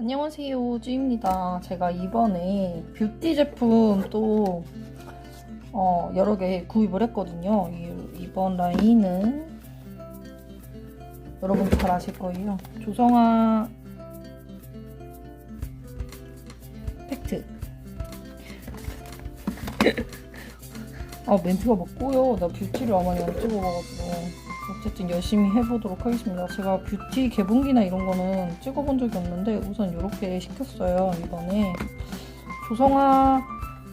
안녕하세요 쭈입니다. 제가 이번에 뷰티 제품 또 어, 여러 개 구입을 했거든요. 이, 이번 라인은 여러분 잘 아실 거예요. 조성아 팩트 아 멘트가 막 꼬여 나 뷰티를 아마 안 찍어봐가지고 어쨌든 열심히 해보도록 하겠습니다. 제가 뷰티 개봉기나 이런 거는 찍어본 적이 없는데 우선 이렇게 시켰어요. 이번에 조성아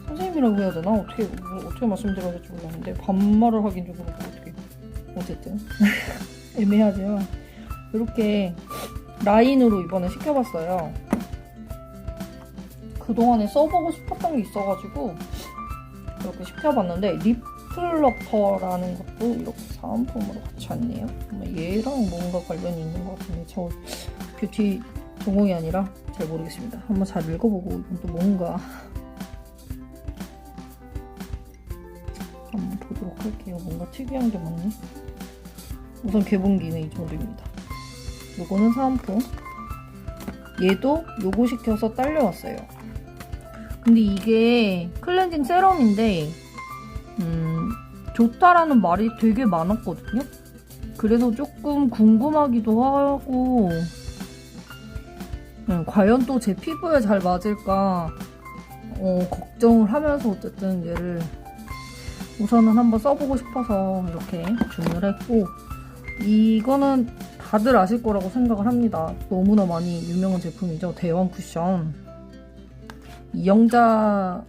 선생님이라고 해야 되나? 어떻게 뭐 어떻게 말씀드려야 될지 모르겠는데 반말을 하긴 좀 그렇고 어떻게 어쨌든 애매하지만 이렇게 라인으로 이번에 시켜봤어요. 그동안에 써보고 싶었던 게 있어가지고 이렇게 시켜봤는데 립 플러퍼라는 것도 이렇게 사은품으로 같이 왔네요. 얘랑 뭔가 관련이 있는 것 같은데 저 뷰티 전공이 아니라 잘 모르겠습니다. 한번 잘 읽어보고 이건 또 뭔가 한번 보도록 할게요. 뭔가 특이한 게 많네. 우선 개봉기는 이 정도입니다. 요거는 사은품. 얘도 요거 시켜서 딸려왔어요. 근데 이게 클렌징 세럼인데 음, 좋다라는 말이 되게 많았거든요. 그래서 조금 궁금하기도 하고, 음, 과연 또 제 피부에 잘 맞을까, 어, 걱정을 하면서 어쨌든 얘를 우선은 한번 써보고 싶어서 이렇게 주문을 했고, 이거는 다들 아실 거라고 생각을 합니다. 너무나 많이 유명한 제품이죠. 대왕 쿠션. 이영자,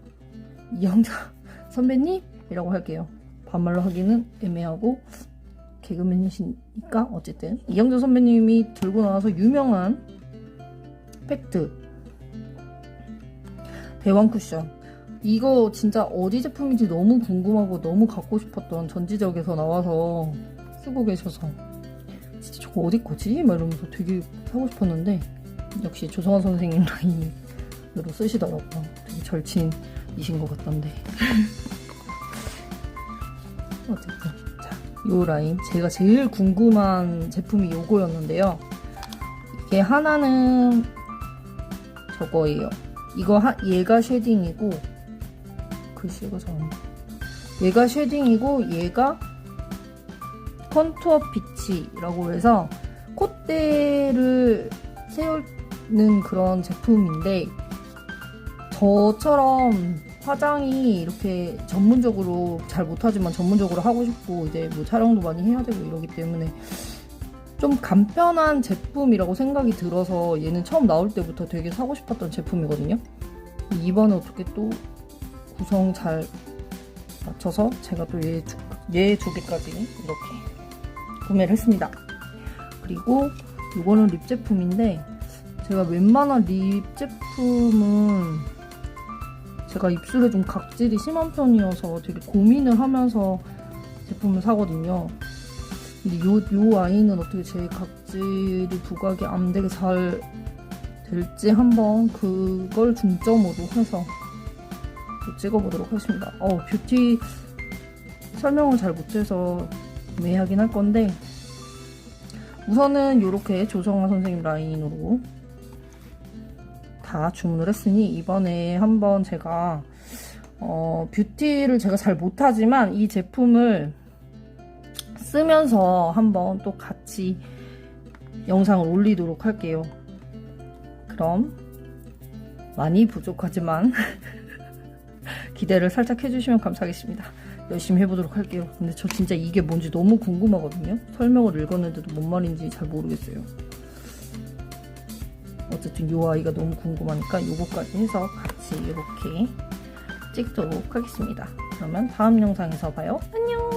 이영자 선배님? 이라고 할게요. 반말로 하기는 애매하고 개그맨이시니까 어쨌든 이영조 선배님이 들고 나와서 유명한 팩트 대왕 쿠션 이거 진짜 어디 제품인지 너무 궁금하고 너무 갖고 싶었던 전지적에서 나와서 쓰고 계셔서 진짜 저거 어디 거지? 막 이러면서 되게 사고 싶었는데 역시 조성환 선생님 라인 으로 쓰시더라고요. 되게 절친이신 것 같던데 어쨌든 자, 요 라인 제가 제일 궁금한 제품이 요거였는데요. 이게 하나는 저거예요. 이거 하, 얘가 쉐딩이고 글씨가 잘 안. 얘가 쉐딩이고 얘가 컨투어 피치라고 해서 콧대를 세우는 그런 제품인데 저처럼 화장이 이렇게 전문적으로 잘 못하지만 전문적으로 하고 싶고 이제 뭐 촬영도 많이 해야 되고 이러기 때문에 좀 간편한 제품이라고 생각이 들어서 얘는 처음 나올 때부터 되게 사고 싶었던 제품이거든요. 이번에 어떻게 또 구성 잘 맞춰서 제가 또얘 두, 얘두 개까지 이렇게 구매를 했습니다. 그리고 이거는 립 제품인데 제가 웬만한 립 제품은 제가 입술에 좀 각질이 심한 편이어서 되게 고민을 하면서 제품을 사거든요. 근데 요, 요 아이는 어떻게 제 각질이 부각이 안 되게 잘 될지 한번 그걸 중점으로 해서 찍어보도록 하겠습니다. 어, 뷰티 설명을 잘 못해서 애매하긴 할 건데 우선은 이렇게 조정아 선생님 라인으로 다 주문을 했으니 이번에 한번 제가 어, 뷰티를 제가 잘 못하지만 이 제품을 쓰면서 한번 또 같이 영상을 올리도록 할게요. 그럼 많이 부족하지만 기대를 살짝 해주시면 감사하겠습니다. 열심히 해보도록 할게요. 근데 저 진짜 이게 뭔지 너무 궁금하거든요. 설명을 읽었는데도 뭔 말인지 잘 모르겠어요. 어쨌든 요 아이가 너무 궁금하니까 요거까지 해서 같이 이렇게 찍도록 하겠습니다. 그러면 다음 영상에서 봐요. 안녕!